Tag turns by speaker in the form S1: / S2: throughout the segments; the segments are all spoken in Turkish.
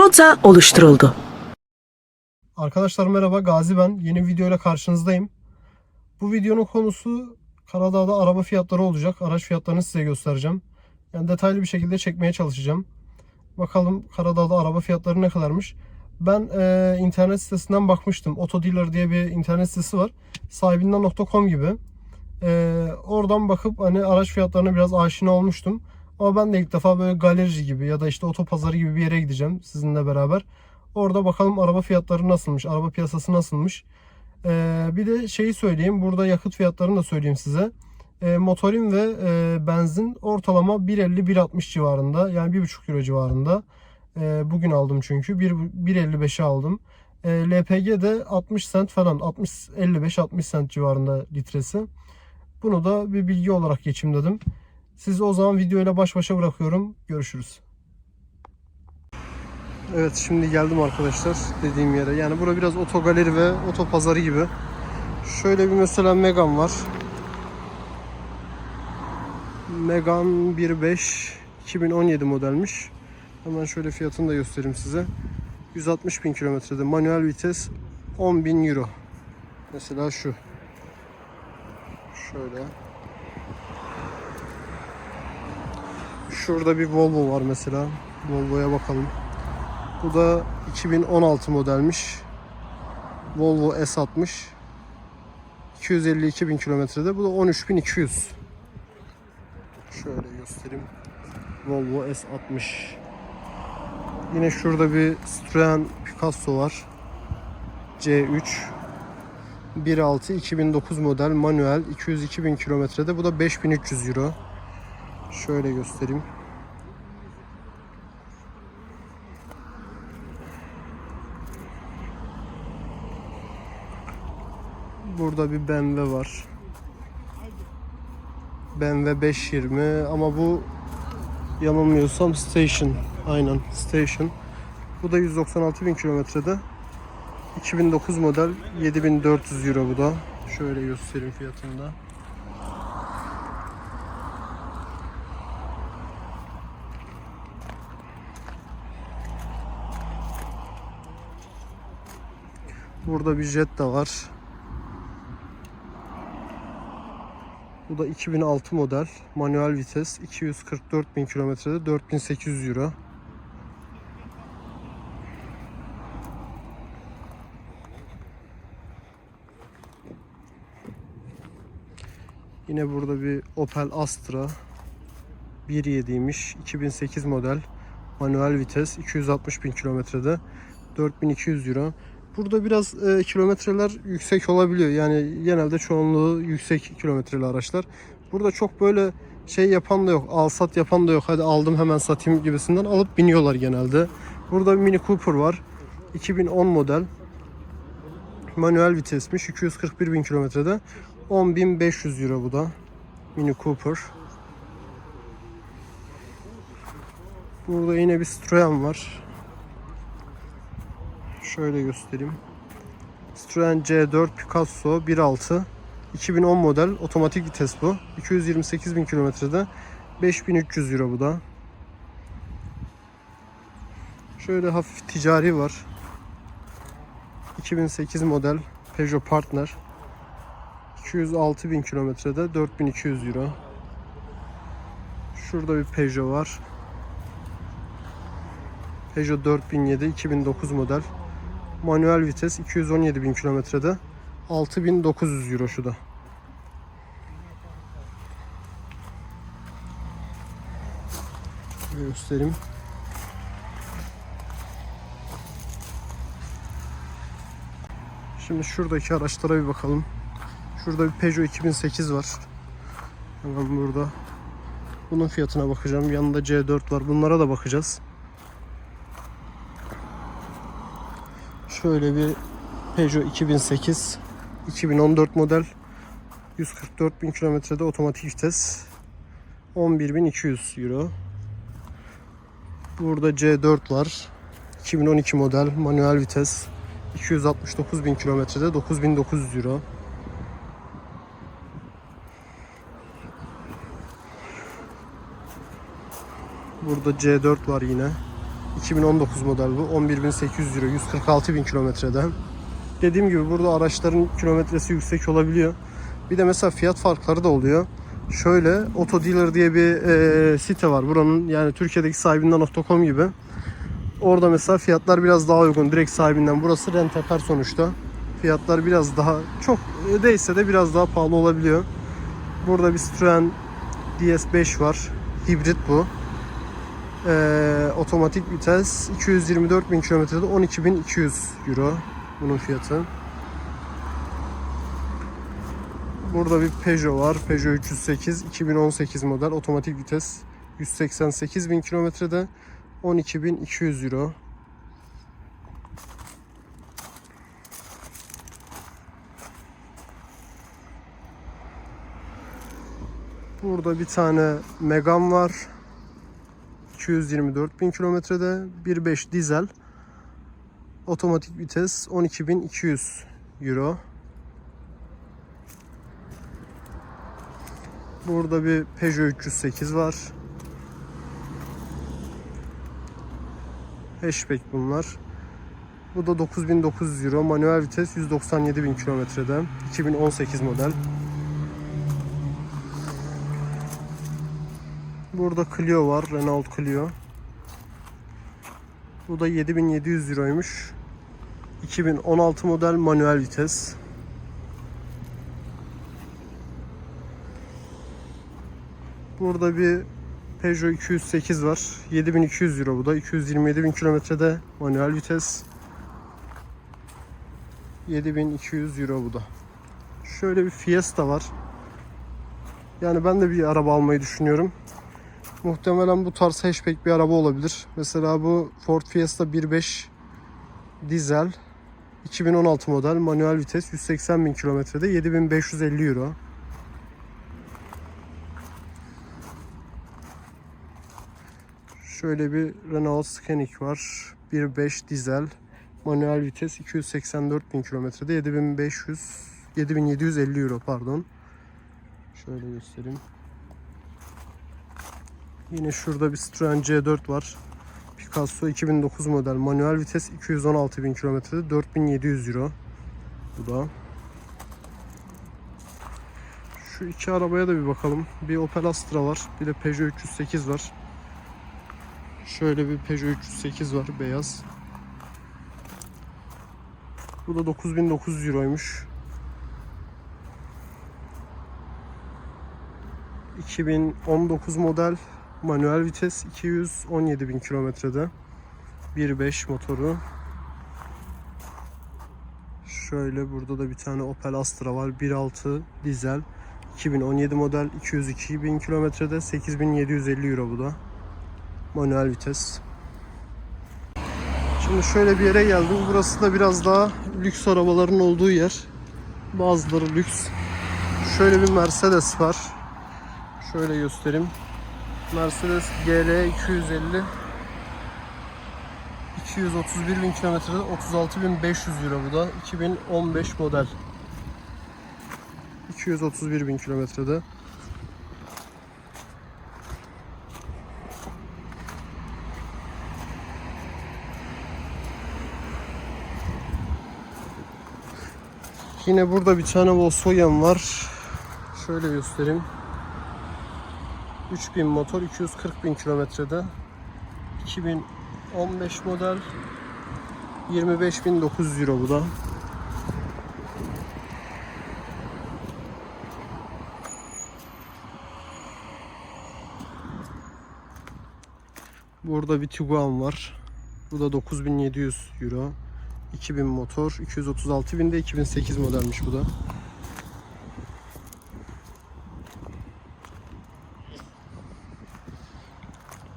S1: Rota oluşturuldu.
S2: Arkadaşlar merhaba Gazi ben. Yeni videoyla karşınızdayım. Bu videonun konusu Karadağ'da araba fiyatları olacak. Araç fiyatlarını size göstereceğim. Yani detaylı bir şekilde çekmeye çalışacağım. Bakalım Karadağ'da araba fiyatları ne kadarmış. Ben e, internet sitesinden bakmıştım. Autodealer diye bir internet sitesi var. Sahibinden.com gibi. E, oradan bakıp hani araç fiyatlarına biraz aşina olmuştum. Ama ben de ilk defa böyle galerici gibi ya da işte otopazarı gibi bir yere gideceğim sizinle beraber. Orada bakalım araba fiyatları nasılmış, araba piyasası nasılmış. Ee, bir de şeyi söyleyeyim, burada yakıt fiyatlarını da söyleyeyim size. Ee, motorin ve e, benzin ortalama 1.50-1.60 civarında, yani 1.5 euro civarında. Ee, bugün aldım çünkü, 1.55'e aldım. Ee, LPG de 60 sent falan, 60 55-60 sent civarında litresi. Bunu da bir bilgi olarak geçeyim dedim. Sizi o zaman videoyla baş başa bırakıyorum. Görüşürüz. Evet şimdi geldim arkadaşlar dediğim yere. Yani bura biraz otogaleri ve otopazarı gibi. Şöyle bir mesela Megan var. Megan 1.5 2017 modelmiş. Hemen şöyle fiyatını da göstereyim size. 160 bin kilometrede manuel vites 10 bin euro. Mesela şu. Şöyle. Şurada bir Volvo var mesela. Volvo'ya bakalım. Bu da 2016 modelmiş. Volvo S60. 252 bin kilometrede. Bu da 13.200. Şöyle göstereyim. Volvo S60. Yine şurada bir Citroen Picasso var. C3. 1.6 2009 model manuel 202 bin kilometrede. Bu da 5300 euro. Şöyle göstereyim. Burada bir BMW var. BMW 520 ama bu yanılmıyorsam Station. Aynen Station. Bu da 196 bin kilometrede. 2009 model 7400 euro bu da. Şöyle göstereyim fiyatını da. Burada bir Jetta var. Bu da 2006 model. Manuel vites. 244 bin kilometrede 4800 euro. Yine burada bir Opel Astra 1.7'ymiş. 2008 model. Manuel vites. 260 bin kilometrede 4200 euro. Burada biraz e, kilometreler yüksek olabiliyor. Yani genelde çoğunluğu yüksek kilometreli araçlar. Burada çok böyle şey yapan da yok. Al sat yapan da yok. Hadi aldım hemen satayım gibisinden alıp biniyorlar genelde. Burada Mini Cooper var. 2010 model. Manuel vitesmiş. 241 bin kilometrede. 10.500 euro bu da. Mini Cooper. Burada yine bir Citroen var. Şöyle göstereyim. Citroen C4 Picasso 1.6 2010 model otomatik vites bu. 228 bin kilometrede 5300 euro bu da. Şöyle hafif ticari var. 2008 model Peugeot Partner 206 bin kilometrede 4200 euro. Şurada bir Peugeot var. Peugeot 4007 2009 model. Manuel vites 217 bin kilometrede 6900 euro şu da. Göstereyim. Şimdi şuradaki araçlara bir bakalım. Şurada bir Peugeot 2008 var. Hemen burada. Bunun fiyatına bakacağım. Yanında C4 var. Bunlara da bakacağız. Şöyle bir Peugeot 2008 2014 model 144 bin kilometrede otomatik vites 11.200 euro. Burada C4 var. 2012 model manuel vites 269 bin kilometrede 9900 euro. Burada C4 var yine. 2019 model bu. 11.800 euro. 146.000 kilometrede. Dediğim gibi burada araçların kilometresi yüksek olabiliyor. Bir de mesela fiyat farkları da oluyor. Şöyle Auto Dealer diye bir e, site var. Buranın yani Türkiye'deki sahibinden.com gibi. Orada mesela fiyatlar biraz daha uygun. Direkt sahibinden. Burası rentekar sonuçta. Fiyatlar biraz daha çok değilse de biraz daha pahalı olabiliyor. Burada bir Citroen DS5 var. Hibrit bu. Ee, otomatik vites 224 bin kilometrede 12.200 euro bunun fiyatı. Burada bir Peugeot var. Peugeot 308 2018 model otomatik vites 188 bin kilometrede 12.200 euro. Burada bir tane Megane var. 224 bin kilometrede 1.5 dizel otomatik vites 12.200 euro. Burada bir Peugeot 308 var. Hatchback bunlar. Bu da 9900 euro. Manuel vites 197.000 kilometrede. 2018 model. Burada Clio var. Renault Clio. Bu da 7700 euroymuş. 2016 model manuel vites. Burada bir Peugeot 208 var. 7200 euro bu da. 227.000 kilometrede manuel vites. 7200 euro bu da. Şöyle bir Fiesta var. Yani ben de bir araba almayı düşünüyorum. Muhtemelen bu tarz hatchback bir araba olabilir. Mesela bu Ford Fiesta 1.5 dizel 2016 model manuel vites 180 bin kilometrede 7550 euro. Şöyle bir Renault Scenic var. 1.5 dizel manuel vites 284 bin kilometrede 7500 7750 euro pardon. Şöyle göstereyim. Yine şurada bir Citroen C4 var. Picasso 2009 model manuel vites 216 bin kilometrede 4700 euro. Bu da. Şu iki arabaya da bir bakalım. Bir Opel Astra var. Bir de Peugeot 308 var. Şöyle bir Peugeot 308 var beyaz. Bu da 9900 euroymuş. 2019 model manuel vites 217 bin kilometrede. 1.5 motoru. Şöyle burada da bir tane Opel Astra var. 1.6 dizel. 2017 model 202 bin kilometrede. 8750 euro bu da. Manuel vites. Şimdi şöyle bir yere geldim. Burası da biraz daha lüks arabaların olduğu yer. Bazıları lüks. Şöyle bir Mercedes var. Şöyle göstereyim Mercedes GL 250 231 bin kilometrede 36.500 euro bu da 2015 model 231 bin kilometrede Yine burada bir tane Volkswagen var. Şöyle göstereyim. 3000 motor 240 bin kilometrede 2015 model 25.900 euro bu da Burada bir Tiguan var. Bu da 9700 euro. 2000 motor. 236 binde 2008 modelmiş bu da.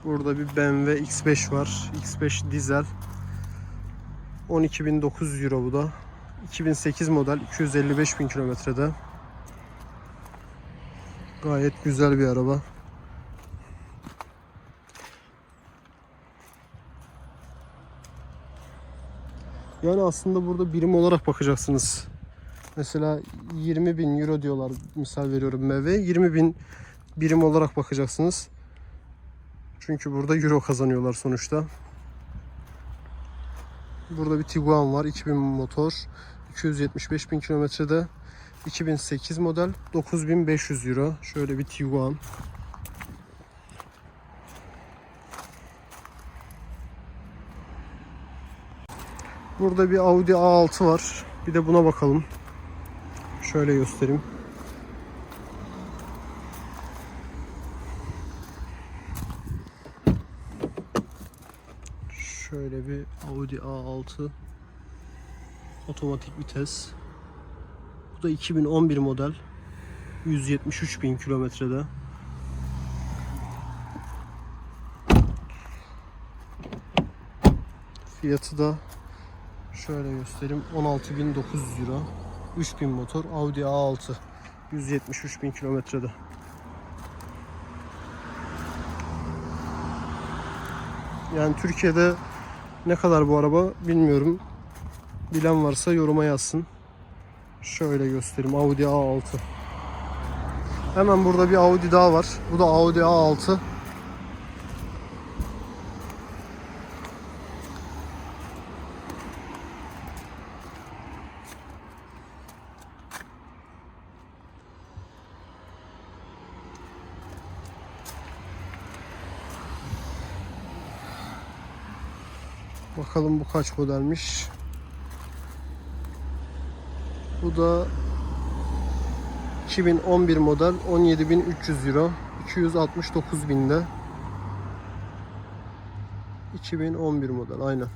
S2: Burada bir BMW X5 var. X5 dizel. 12.900 euro bu da. 2008 model 255 bin kilometrede. Gayet güzel bir araba. Yani aslında burada birim olarak bakacaksınız. Mesela 20 bin euro diyorlar misal veriyorum BMW. 20 bin birim olarak bakacaksınız. Çünkü burada euro kazanıyorlar sonuçta. Burada bir Tiguan var. 2000 motor. 275 bin kilometrede. 2008 model. 9500 euro. Şöyle bir Tiguan. Burada bir Audi A6 var. Bir de buna bakalım. Şöyle göstereyim. Şöyle bir Audi A6 otomatik vites. Bu da 2011 model. 173 bin kilometrede. Fiyatı da şöyle göstereyim 16.900 euro. 3000 motor Audi A6 173 bin kilometrede. Yani Türkiye'de ne kadar bu araba bilmiyorum. Bilen varsa yoruma yazsın. Şöyle göstereyim Audi A6. Hemen burada bir Audi daha var. Bu da Audi A6. Bakalım bu kaç modelmiş. Bu da 2011 model 17.300 euro. 269 binde. 2011 model aynen.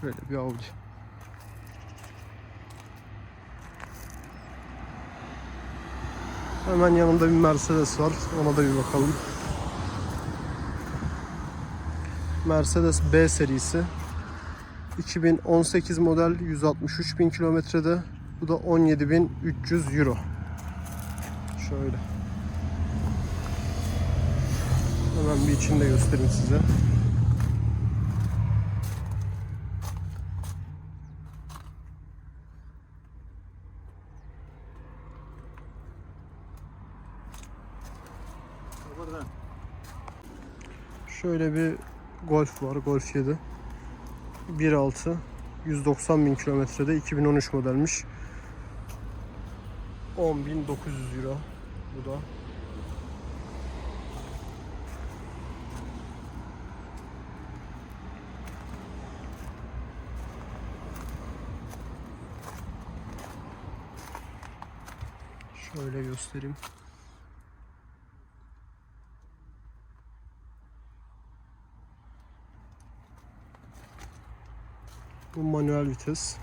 S2: Şöyle bir Audi. Hemen yanında bir Mercedes var ona da bir bakalım Mercedes B serisi 2018 model 163 bin kilometrede bu da 17.300 euro. Şöyle. Hemen bir içinde göstereyim size. Şöyle bir Golf var. Golf 7. 1.6 190 bin kilometrede 2013 modelmiş. 10.900 euro bu da. Şöyle göstereyim. Bu manuel vites.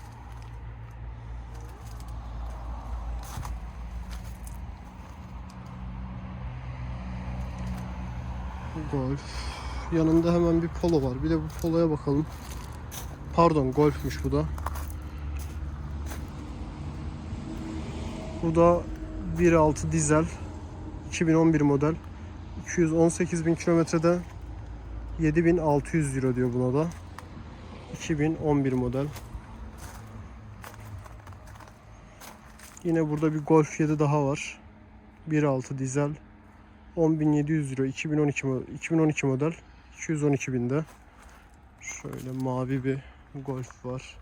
S2: Golf. Yanında hemen bir polo var. Bir de bu poloya bakalım. Pardon golfmüş bu da. Bu da 1.6 dizel 2011 model 218 bin kilometrede 7600 euro diyor buna da 2011 model. Yine burada bir Golf 7 daha var. 1.6 dizel. 10.700 euro 2012 mo- 2012 model. 212 binde. Şöyle mavi bir Golf var.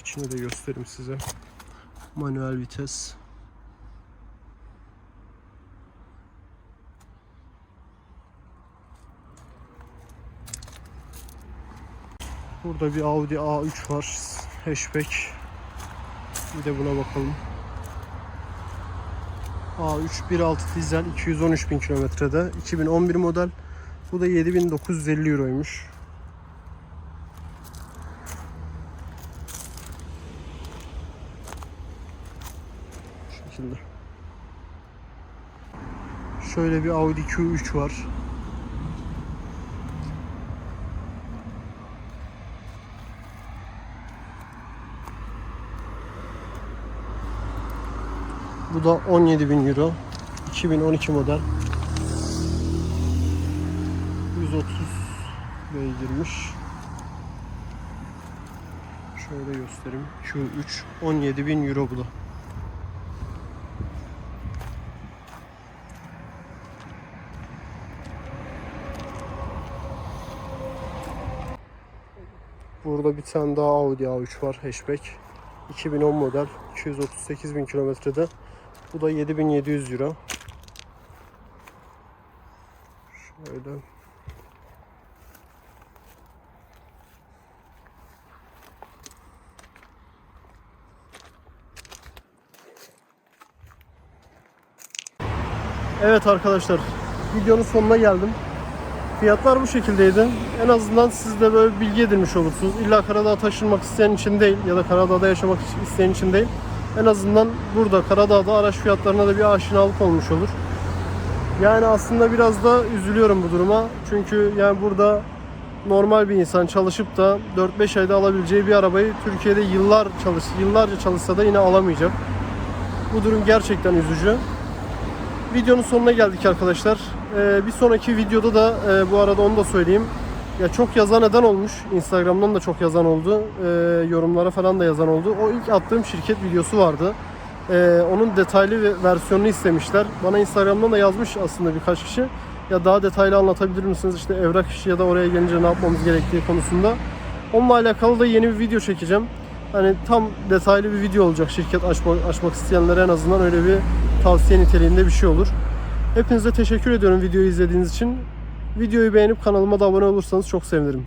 S2: İçini de göstereyim size. Manuel vites Burada bir Audi A3 var. Hatchback. Bir de buna bakalım. A3 1.6 dizel 213 bin kilometrede. 2011 model. Bu da 7950 euroymuş. Bu şekilde. Şöyle bir Audi Q3 var Bu da 17.000 Euro. 2012 model. 130 beygirmiş. Şöyle göstereyim. Q3 17.000 Euro bu da. Burada bir tane daha Audi A3 var hatchback. 2010 model 238 bin kilometrede bu da 7700 euro. Şöyle. Evet arkadaşlar videonun sonuna geldim. Fiyatlar bu şekildeydi. En azından siz de böyle bilgi edinmiş olursunuz. İlla Karadağ'a taşınmak isteyen için değil ya da Karadağ'da yaşamak isteyen için değil. En azından burada Karadağ'da araç fiyatlarına da bir aşinalık olmuş olur. Yani aslında biraz da üzülüyorum bu duruma. Çünkü yani burada normal bir insan çalışıp da 4-5 ayda alabileceği bir arabayı Türkiye'de yıllar çalış yıllarca çalışsa da yine alamayacak. Bu durum gerçekten üzücü. Videonun sonuna geldik arkadaşlar. Ee, bir sonraki videoda da e, bu arada onu da söyleyeyim. Ya çok yazan neden olmuş. Instagram'dan da çok yazan oldu. Ee, yorumlara falan da yazan oldu. O ilk attığım şirket videosu vardı. Ee, onun detaylı versiyonunu istemişler. Bana Instagram'dan da yazmış aslında birkaç kişi. Ya daha detaylı anlatabilir misiniz? İşte evrak işi ya da oraya gelince ne yapmamız gerektiği konusunda. Onunla alakalı da yeni bir video çekeceğim. Hani tam detaylı bir video olacak şirket açmak, açmak isteyenlere en azından öyle bir tavsiye niteliğinde bir şey olur. Hepinize teşekkür ediyorum videoyu izlediğiniz için. Videoyu beğenip kanalıma da abone olursanız çok sevinirim.